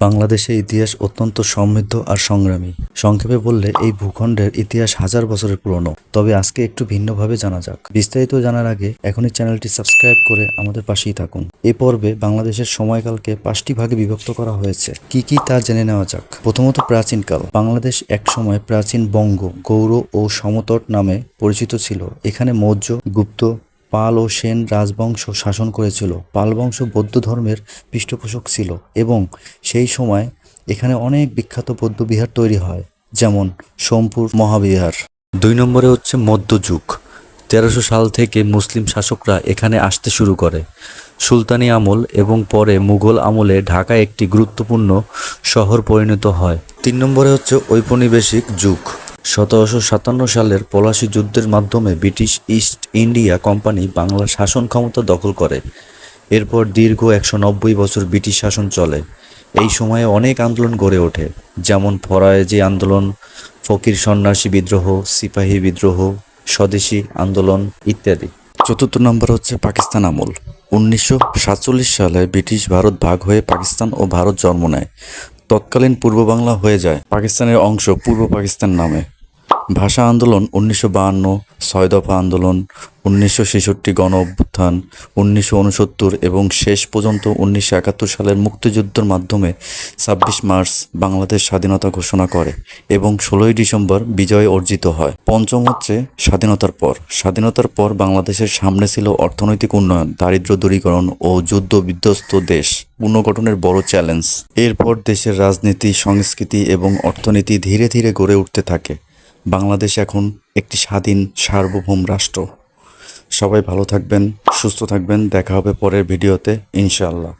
বাংলাদেশের ইতিহাস অত্যন্ত সমৃদ্ধ আর সংগ্রামী। সংক্ষেপে বললে, এই ভূখণ্ডের ইতিহাস হাজার বছরের পুরনো। তবে আজকে একটু ভিন্নভাবে জানা যাক। বিস্তারিত জানার আগে এখনই চ্যানেলটি সাবস্ক্রাইব করে আমাদের পাশেই থাকুন। এ পর্বে বাংলাদেশের সময়কালকে পাঁচটি ভাগে বিভক্ত করা হয়েছে। কি কি তা জেনে নেওয়া যাক। প্রথমত প্রাচীনকাল। বাংলাদেশ একসময় প্রাচীন বঙ্গ গৌর ও সমতট নামে পরিচিত ছিল। এখানে মৌর্য, গুপ্ত পাল ও সেন রাজবংশ শাসন করেছিল। পাল বংশ বৌদ্ধ ধর্মের পৃষ্ঠপোষক ছিল এবং সেই সময় এখানে অনেক বিখ্যাত বৌদ্ধ বিহার তৈরি হয়, যেমন সোমপুর মহাবিহার। দুই নম্বরে হচ্ছে মধ্যযুগ তেরোশো সাল থেকে মুসলিম শাসকরা এখানে আসতে শুরু করে। সুলতানি আমল এবং পরে মুঘল আমলে ঢাকা একটি গুরুত্বপূর্ণ শহর পরিণত হয়। তিন নম্বরে হচ্ছে ঔপনিবেশিক যুগ। সতেরোশো সাতান্ন সালের পলাশি যুদ্ধের মাধ্যমে ব্রিটিশ ইস্ট ইন্ডিয়া কোম্পানি বাংলার শাসন ক্ষমতা দখল করে। এরপর দীর্ঘ একশো নব্বই বছর ব্রিটিশ শাসন চলে। এই সময়ে অনেক আন্দোলন গড়ে ওঠে, যেমন ফরায়েজি আন্দোলন, ফকির সন্ন্যাসী বিদ্রোহ, সিপাহী বিদ্রোহ, স্বদেশী আন্দোলন ইত্যাদি। চতুর্থ নম্বর হচ্ছে পাকিস্তান আমল। উনিশশো সাতচল্লিশ সালে ব্রিটিশ ভারত ভাগ হয়ে পাকিস্তান ও ভারত জন্ম নেয়। তৎকালীন পূর্ব বাংলা হয়ে যায়। পাকিস্তানের অংশ পূর্ব পাকিস্তান নামে। ভাষা আন্দোলন উনিশশো বাহান্ন, ছয় দফা আন্দোলন উনিশশো ছেষট্টি গণ অভ্যুত্থান উনিশশো উনসত্তর এবং শেষ পর্যন্ত উনিশশো একাত্তর সালের মুক্তিযুদ্ধের মাধ্যমে ছাব্বিশ মার্চ বাংলাদেশ স্বাধীনতা ঘোষণা করে এবং ষোলোই ডিসেম্বর বিজয় অর্জিত হয়। পঞ্চম হচ্ছে স্বাধীনতার পর। স্বাধীনতার পর বাংলাদেশের সামনে ছিল অর্থনৈতিক উন্নয়ন দারিদ্র দূরীকরণ ও যুদ্ধ বিধ্বস্ত দেশ। পুনর্গঠনের বড় চ্যালেঞ্জ। এরপর দেশের রাজনীতি, সংস্কৃতি এবং অর্থনীতি ধীরে ধীরে গড়ে উঠতে থাকে। বাংলাদেশ এখন একটি স্বাধীন সার্বভৌম রাষ্ট্র। সবাই ভালো থাকবেন, সুস্থ থাকবেন। দেখা হবে পরের ভিডিওতে, ইনশাআল্লাহ।